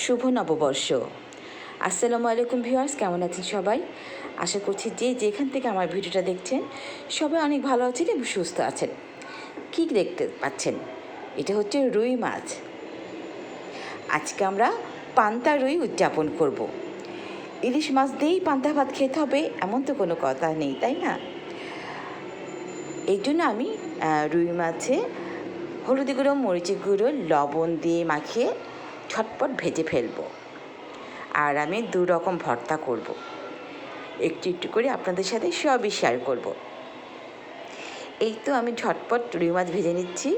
শুভ নববর্ষ। আসসালামু আলাইকুম ভিউয়ার্স, কেমন আছেন সবাই? আশা করছি যে যেখান থেকে আমার ভিডিওটা দেখছেন, সবাই অনেক ভালো আছেন এবং সুস্থ আছেন। কী দেখতে পাচ্ছেন? এটা হচ্ছে রুই মাছ। আজকে আমরা পান্তা রুই উদযাপন করব। ইলিশ মাছ দিয়েই পান্তা ভাত খেতে হবে, এমন তো কোনো কথা নেই, তাই না? এই জন্য আমি রুই মাছে হলুদি গুঁড়ো, মরিচের গুঁড়ো, লবণ দিয়ে মাখিয়ে ঝটপট ভেজে ফেলব। আর আমি দু রকম ভর্তা করব। একটু একটু করে আপনাদের সাথে সবই শেয়ার করব। এই তো আমি ঝটপট রুই মাছ ভেজে নিচ্ছি।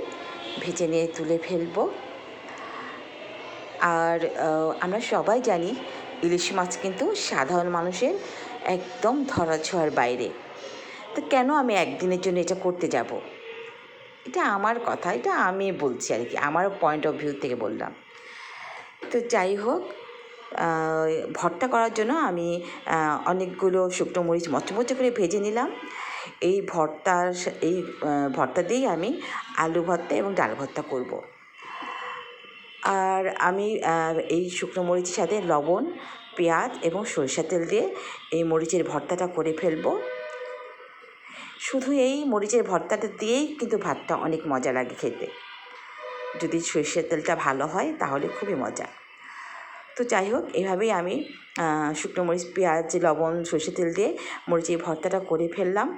ভেজে নিয়ে তুলে ফেলব। আর আমরা সবাই জানি ইলিশ মাছ কিন্তু সাধারণ মানুষের একদম ধরাছোঁয়ার বাইরে। তো কেন আমি একদিনের জন্য এটা করতে যাব? এটা আমার কথা, এটা আমি বলছি আর কি আমার পয়েন্ট অফ ভিউ থেকে বললাম। তো যাই হোক ভর্তা করার জন্য আমি অনেকগুলো শুকনো মরিচ মচমচে করে ভেজে নিলাম। এই ভর্তার এই ভর্তা দিয়েই আমি আলু ভর্তা এবং ডাল ভর্তা করব। আর আমি এই শুকনো মরিচের সাথে লবণ, পেঁয়াজ এবং সরিষা তেল দিয়ে এই মরিচের ভর্তাটা করে ফেলব। শুধু এই মরিচের ভর্তাটা দিয়েই কিন্তু ভাতটা অনেক মজা লাগে খেতে। যদি সরিষার তেলটা ভালো হয় তাহলে খুবই মজা। তো যাই হোক, এভাবেই আমি শুকনো মরিচ, পেঁয়াজ, লবণ, সরষে তেল দিয়ে মরিচের ভর্তাটা করে ফেললাম।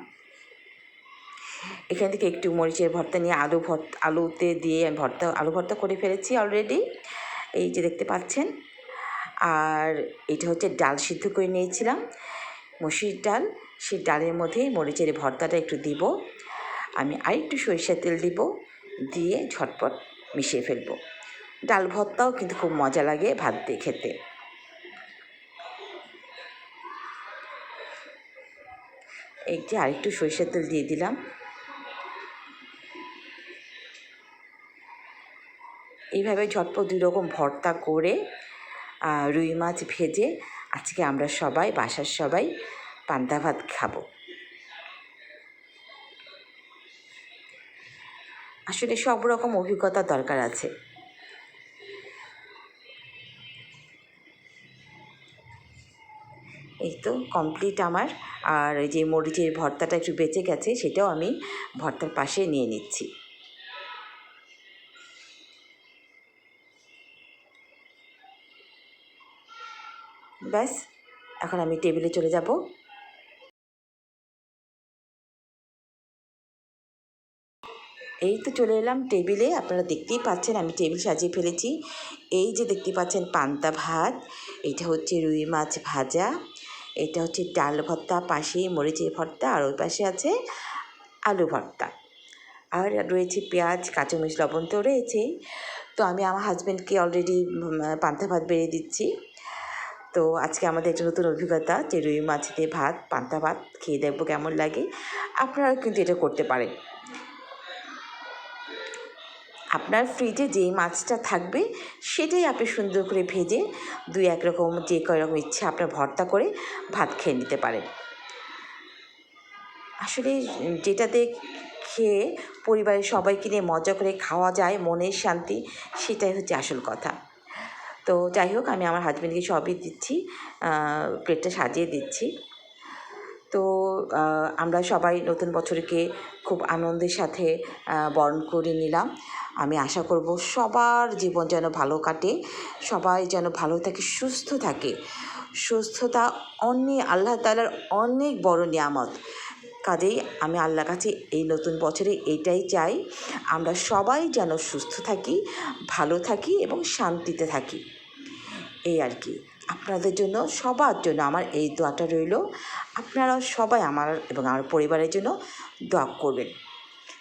এখান থেকে একটু মরিচের ভর্তা নিয়ে আলু ভর্তা আলুতে দিয়ে ভর্তা, আলু ভর্তা করে ফেলেছি অলরেডি এই যে দেখতে পাচ্ছেন। আর এটা হচ্ছে ডাল সিদ্ধ করে নিয়েছিলাম, মসুর ডাল। সেই ডালের মধ্যে মরিচের ভর্তাটা একটু দিব। আমি আরেকটু সরিষার তেল দিব, দিয়ে ঝটপট মিশিয়ে ফেলব। ডাল ভর্তাও কিন্তু খুব মজা লাগে ভাত দিয়ে খেতে। এই যে আরেকটু সরিষার তেল দিয়ে দিলাম। এইভাবে ঝটপট দুই রকম ভর্তা করে রুই মাছ ভেজে আজকে আমরা সবাই, বাসার সবাই পান্তা ভাত খাব। আসলে সব রকম অভিজ্ঞতা দরকার আছে। এই তো কমপ্লিট আমার। আর যে মরিচের ভর্তাটা একটু বেঁচে গেছে, সেটাও আমি ভর্তার পাশে নিয়ে নিচ্ছি। ব্যাস, এখন আমি টেবিলে চলে যাব। এই তো চলে এলাম টেবিলে, আপনারা দেখতেই পাচ্ছেন আমি টেবিল সাজিয়ে ফেলেছি। এই যে দেখতে পাচ্ছেন পান্তা ভাত, এটা হচ্ছে রুই মাছ ভাজা। এটা হচ্ছে ডাল ভর্তা পাশে মরিচের ভর্তা, আর ওই পাশে আছে আলু ভর্তা। আর রয়েছে পেঁয়াজ, কাঁচামরিচ, লবণ তো রয়েছেই তো আমি আমার হাজব্যান্ডকে অলরেডি পান্তা ভাত বেড়ে দিচ্ছি। তো আজকে আমাদের একটা নতুন অভিজ্ঞতা যে রুই মাছ দিয়ে ভাত, পান্তা ভাত খেয়ে দেখব কেমন লাগে। আপনারাও কিন্তু এটা করতে পারেন। আপনার ফ্রিজে যেই মাছটা থাকবে, সেটাই আপনি সুন্দর করে ভেজে দুই এক রকম যে কয় রকম ইচ্ছা আপনার ভর্তা করে ভাত খেয়ে নিতে পারেন। আসলে যেটাতে খেয়ে পরিবারের সবাইকে নিয়ে মজা করে খাওয়া যায়, মনের শান্তি, সেটাই হচ্ছে আসল কথা। তো যাই হোক, আমি আমার হাজব্যান্ডকে সবই দিচ্ছি প্লেটটা সাজিয়ে দিচ্ছি। তো আমরা সবাই নতুন বছরকে খুব আনন্দের সাথে বরণ করে নিলাম। আমি আশা করব সবার জীবন যেন ভালো কাটে, সবাই যেন ভালো থাকে, সুস্থ থাকে। সুস্থতা অনেক আল্লাহ তালার অনেক বড় নিয়ামত। কাজেই আমি আল্লাহর কাছে এই নতুন বছরে এইটাই চাই, আমরা সবাই যেন সুস্থ থাকি, ভালো থাকি এবং শান্তিতে থাকি। এই আর কি। আপনাদের জন্য, সবার জন্য আমার এই দোয়াটা রইল। আপনারা সবাই আমার এবং আমার পরিবারের জন্য দোয়া করবেন।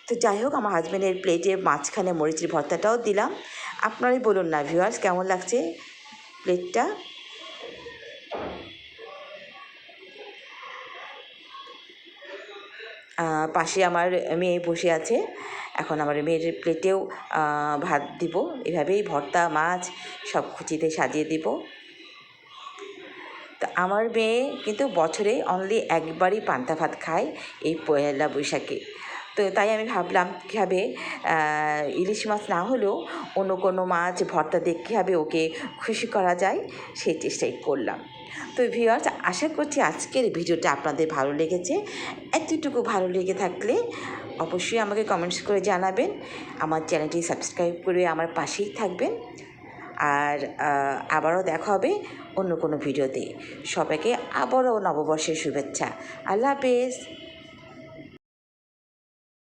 তো যাই হোক, আমার হাজব্যান্ডের প্লেটে মাঝখানে মরিচের ভর্তাটাও দিলাম। আপনারাই বলুন না ভিউয়ার্স কেমন লাগছে প্লেটটা পাশে আমার মেয়ে বসে আছে। এখন আমার মেয়ের প্লেটেও ভাত দিব। এভাবেই ভর্তা, মাছ সব কুচিতে সাজিয়ে দিব। তো আমার মেয়ে কিন্তু বছরে অনলি একবারই পান্তা ভাত খায় এই পয়লা বৈশাখে। তো তাই আমি ভাবলাম কীভাবে ইলিশ মাছ না হলেও অন্য কোনো মাছ ভর্তা দিয়ে কীভাবে ওকে খুশি করা যায়, সেই চেষ্টাই করলাম। তো ভিউয়ার্স আশা করছি আজকের ভিডিওটা আপনাদের ভালো লেগেছে। এতটুকু ভালো লেগে থাকলে অবশ্যই আমাকে কমেন্টস করে জানাবেন। আমার চ্যানেলটি সাবস্ক্রাইব করে আমার পাশেই থাকবেন। আর আবারও দেখা হবে অন্য কোনো ভিডিওতে। সবাইকে আবারও নববর্ষের শুভেচ্ছা। আল্লাহ হাফেজ।